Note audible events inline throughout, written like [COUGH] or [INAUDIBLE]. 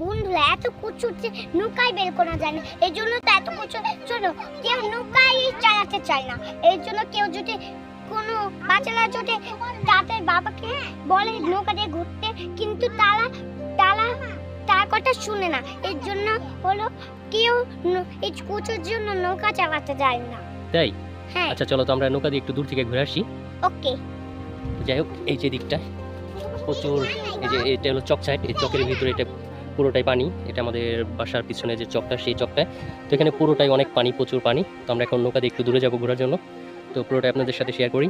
বন্ধুরা এত যে নৌকায় বের করা যায় না। এই জন্য তো এত প্রচুর চলো কেউ নৌকায় চালাতে চায় না। এই জন্য কেউ যদি কোনো বাচ্চারা যদি তাদের বাবাকে বলে নৌকা দিয়ে ঘুরতে কিন্তু তারা তারা তার কথা শুনে না। এর জন্য হলো কেউ এই কুচুর জন্য নৌকা চালাতে যায় না। তাই? হ্যাঁ। আচ্ছা চলো তো আমরা নৌকা দিয়ে একটু দূর থেকে ঘুরে আসি। ওকে। যাই হোক এই যে দিকটা প্রচুর এই যে এটা হলো চক সাইড এই চকের ভিতরে এটা পুরোটাই পানি, এটা আমাদের বাসার পিছনে যে চকটা, সেই চকটায়। তো এখানে পুরোটাই অনেক পানি, প্রচুর পানি। তো আমরা এখন নৌকা দিয়ে একটু দূরে যাব ঘোরার জন্য। তো পুরোটাই আপনাদের সাথে শেয়ার করি।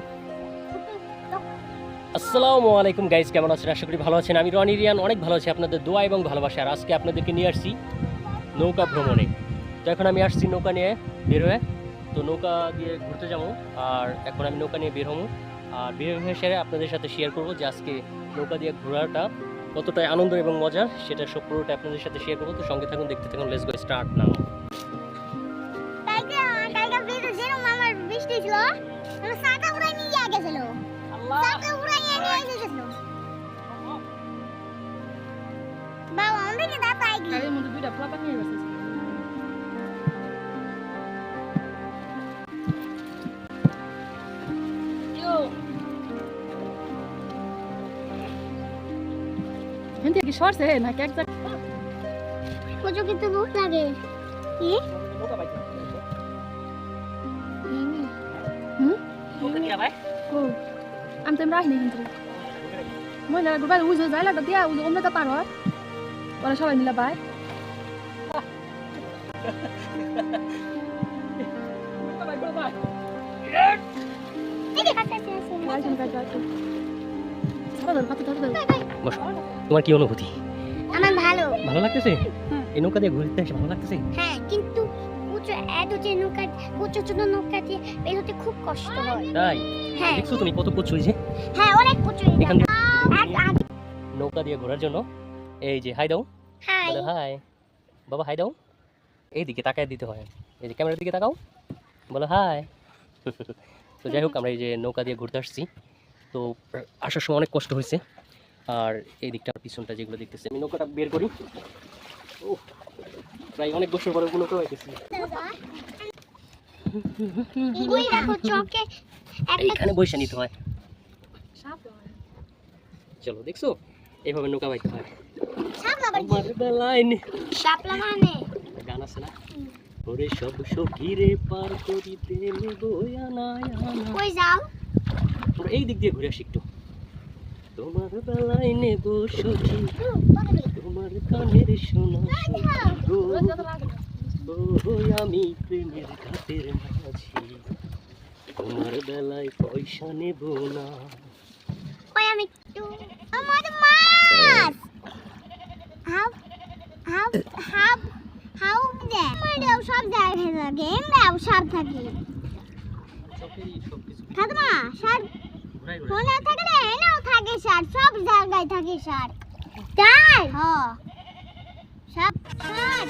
আসসালামু আলাইকুম গাইজ কেমন আছেন? আশা করি ভালো আছেন। আমি রনি রিয়ান, অনেক ভালো আছি আপনাদের দোয়া এবং ভালোবাসা। আর আজকে আপনাদেরকে নিয়ে আসছি নৌকা ভ্রমণে। তো এখন আমি আসছি নৌকা নিয়ে বের হয়ে। তো নৌকা দিয়ে ঘুরতে যাব। আর এখন আমি নৌকা নিয়ে বের হব। আর বের হয়ে সেরে আপনাদের সাথে শেয়ার করব যে আজকে নৌকা দিয়ে ঘোরাটা কতটাই আনন্দ এবং মজা সেটা সব পুরোটা আপনাদের সাথে শেয়ার করব। তো সঙ্গে থাকুন দেখতে থাকুন লেস গো স্টার্ট নাও বাবা আমাদেরকে দাঁত আগে মধ্যে দুইটা ফ্লাপা নিয়ে গেছে। হেন থেকে সরছে? নাকি এক জায়গায়? কুচু কিন্তু বহুত লাগে। কি? আমি তো রাখিনি কিন্তু মহিলারা গুরবাই উজো যাই লাগতো দিয়া উজো অন্য পার হয়। ওরা সবাই মিলে বাই। এই যে বসো। তোমার কি অনুভূতি? আমার ভালো। ভালো লাগতেছে? এই নৌকা দিয়ে ঘুরতে এসে ভালো লাগতেছে? হ্যাঁ কিন্তু কুচু এত যে নৌকা কুচু ছোট নৌকা দিয়ে বের হতে খুব কষ্ট হয়। তাই? হ্যাঁ। দেখছ তুমি কত কুচ হয়েছে হ্যাঁ অনেক কুচু এখান নৌকা দিয়ে ঘোরার জন্য এই যে হাই দাও। হাই। বলো হাই। বাবা হাই দাও। এই দিকে তাকায় দিতে হয়। এই যে ক্যামেরার দিকে তাকাও। বলো হাই। তো যাই হোক আমরা এই যে নৌকা দিয়ে ঘুরতে আসছি। তো আসার সময় অনেক কষ্ট হয়েছে। আর এই দিকটা পিছনটা যেগুলো দেখতেছি আমি নৌকাটা বের করি। ও প্রায় অনেক বছর পরে নৌকা পাইতেছি। এইখানে নিতে হয়। চলো দেখছ? এইভাবে নৌকা পাইতে হয়। মানে? গান আছে না? ওরে সব সখীরে পার করিতে নেব আনা কই যাও? আমরা এই দিক দিয়ে ঘুরে আসি একটু। তোমার বেলায় নেব সখী তোমার কানের শোনা ও আমি প্রেমের ঘাটের মাঝি তোমার বেলায় পয়সা নেব না। আমার মাছ। How they. মারিও সব জায়গায় থাকে এমরাও সব থাকি। চোখেরই সব না এনেও থাকে সার সব জায়গায় থাকে সার। তাই? হ্যাঁ সব সার।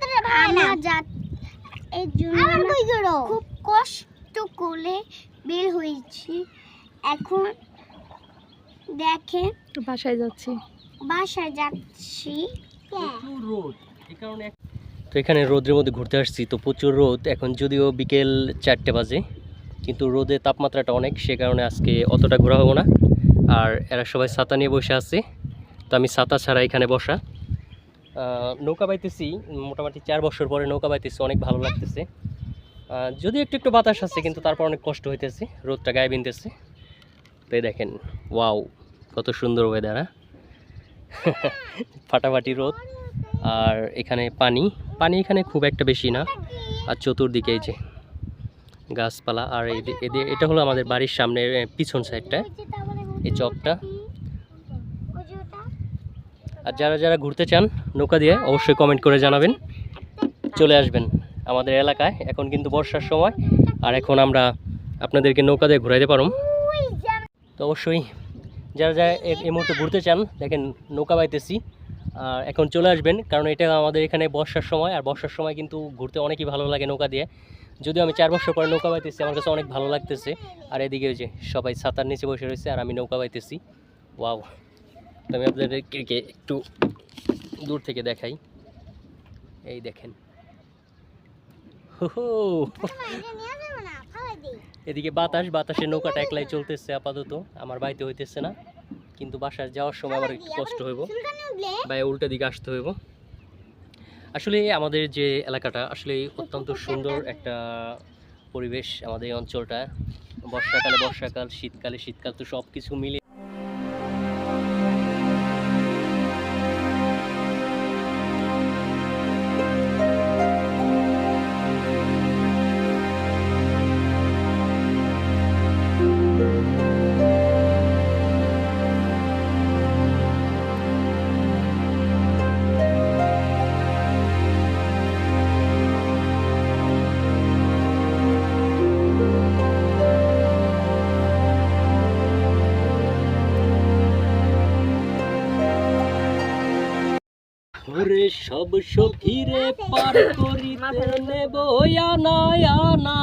পাতাটা ভালো না যা এই জন্য আমরা খুব কষ্ট করে বের হয়েছি। এখন দেখেন বাসায় যাচ্ছি। বাসায় যাচ্ছি। রোদ এই কারণে তো এখানে রোদের মধ্যে ঘুরতে আসছি। তো প্রচুর রোদ এখন যদিও বিকেল চারটে বাজে কিন্তু রোদের তাপমাত্রাটা অনেক সে কারণে আজকে অতটা ঘোরা হব না। আর এরা সবাই ছাতা নিয়ে বসে আছে। তো আমি ছাতা ছাড়া এখানে বসা। নৌকা বাইতেছি মোটামুটি চার বছর পরে নৌকা বাইতেছি অনেক ভালো লাগতেছে। যদিও একটু একটু বাতাস আছে কিন্তু তারপর অনেক কষ্ট হইতেছে রোদটা গায়ে বিনতেছে। তো এই দেখেন ওয়াও কত সুন্দর ওয়েদার হ্যাঁ? [LAUGHS] ফাটাফাটি রোদ আর এখানে পানি পানি এখানে খুব একটা বেশি না আর চতুর্দিকে এই যে গাছপালা আর এটা হলো আমাদের বাড়ির সামনের এ, পিছন সাইডটা এই চকটা। আর যারা যারা ঘুরতে চান নৌকা দিয়ে, অবশ্যই কমেন্ট করে জানাবেন। চলে আসবেন আমাদের এলাকায়। এখন কিন্তু বর্ষার সময়, আর এখন আমরা আপনাদেরকে নৌকা দিয়ে ঘুরাইতে পারব। তো অবশ্যই যারা যারা এই মুহূর্তে ঘুরতে চান, দেখেন নৌকা বাইতেছি, আর এখন চলে আসবেন, কারণ এটা আমাদের এখানে বর্ষার সময়, আর বর্ষার সময় কিন্তু ঘুরতে অনেকই ভালো লাগে নৌকা দিয়ে। যদিও আমি চার বছর পরে নৌকা বাইতেছি, আমার কাছে অনেক ভালো লাগতেছে। আর এদিকে যে সবাই ছাতার নিচে বসে রয়েছে, আর আমি নৌকা বাইতেছি। ওয়াও! আমি আপনাদেরকে একটু দূর থেকে দেখাই। এই দেখেন। এদিকে বাতাস বাতাসের নৌকাটা একলাই চলতেছে আপাতত। আমার বাড়িতে হইতেছে না, কিন্তু বাসায় যাওয়ার সময় আমার একটু কষ্ট হইব। বা উল্টা দিকে আসতে হইব। আসলে আমাদের যে এলাকাটা, আসলে অত্যন্ত সুন্দর একটা পরিবেশ আমাদের এই অঞ্চলটা। বর্ষাকালে বর্ষাকাল, শীতকালে শীতকাল, তো সব কিছু মিলে সব সখীরে পার করিতে নেব আনা আনা।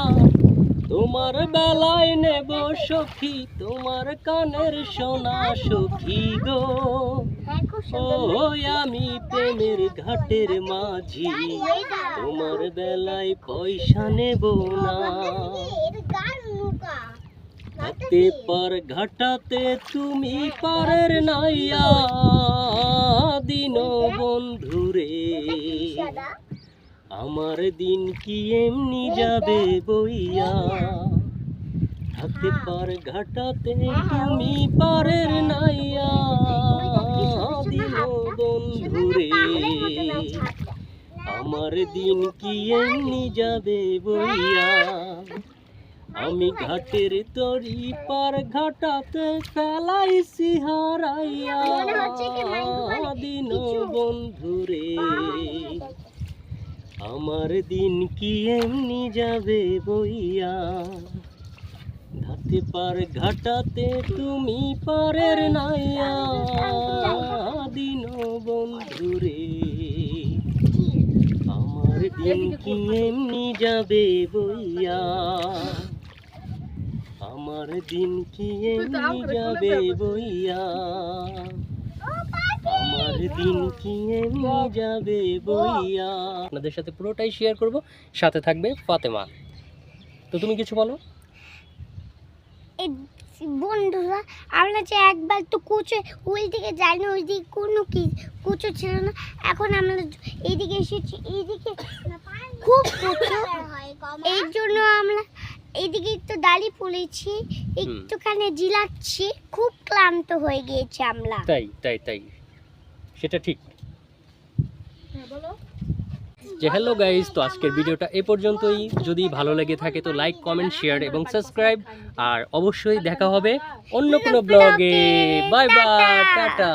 তোমার বেলায় নেব সখী তোমার কানের সোনা সখী গো। ও আমি প্রেমের ঘাটের মাঝি তোমার বেলায় পয়সা নেব না। হাতে পার ঘাটাতে তুমি পারের নাইয়া দিন বন্ধুরে আমার দিন কি এমনি যাবে বইয়া? হাতে পার ঘাটাতে তুমি পারের নাইয়া দিন বন্ধুরে আমার দিন কি এমনি যাবে বইয়া? আমি ঘাটের তরি পার ঘাটাতে ফেলাইছি হারাইয়া মনে দিন বন্ধুরে আমার দিন কি এমনি যাবে বইয়া? ঘাটে পার ঘাটাতে তুমি পারের নাইয়া। দিন বন্ধুরে আমার দিন কি এমনি যাবে বইয়া? আমার দিন কি এমনি যাবে বইয়া? আমার দিন কি এমনি যাবে বইয়া? আপনাদের সাথে পুরোটাই শেয়ার করব। সাথে থাকবে ফাতেমা। তো তুমি কিছু বলো? এই বন্ধুরা আমরা যে একবার তো কুচো ওই দিকে যাই না ওইদিকে কোনো কি কুচো ছিল না। এখন আমরা এইদিকে এসেছি এইদিকে। খুব কুচো। এই জন্য আমরা এইদিকে একটু দাঁড়িয়ে পড়েছি একটুখানি জিলাচ্ছি খুব ক্লান্ত হয়ে গিয়েছি আমরা তাই তাই তাই। সেটা ঠিক। হ্যাঁ যে হ্যালো গাইজ তো আজকের ভিডিওটা এ পর্যন্তই। যদি ভালো লেগে থাকে তো লাইক কমেন্ট শেয়ার এবং সাবস্ক্রাইব। আর অবশ্যই দেখা হবে অন্য কোনো ব্লগে। Bye bye tata.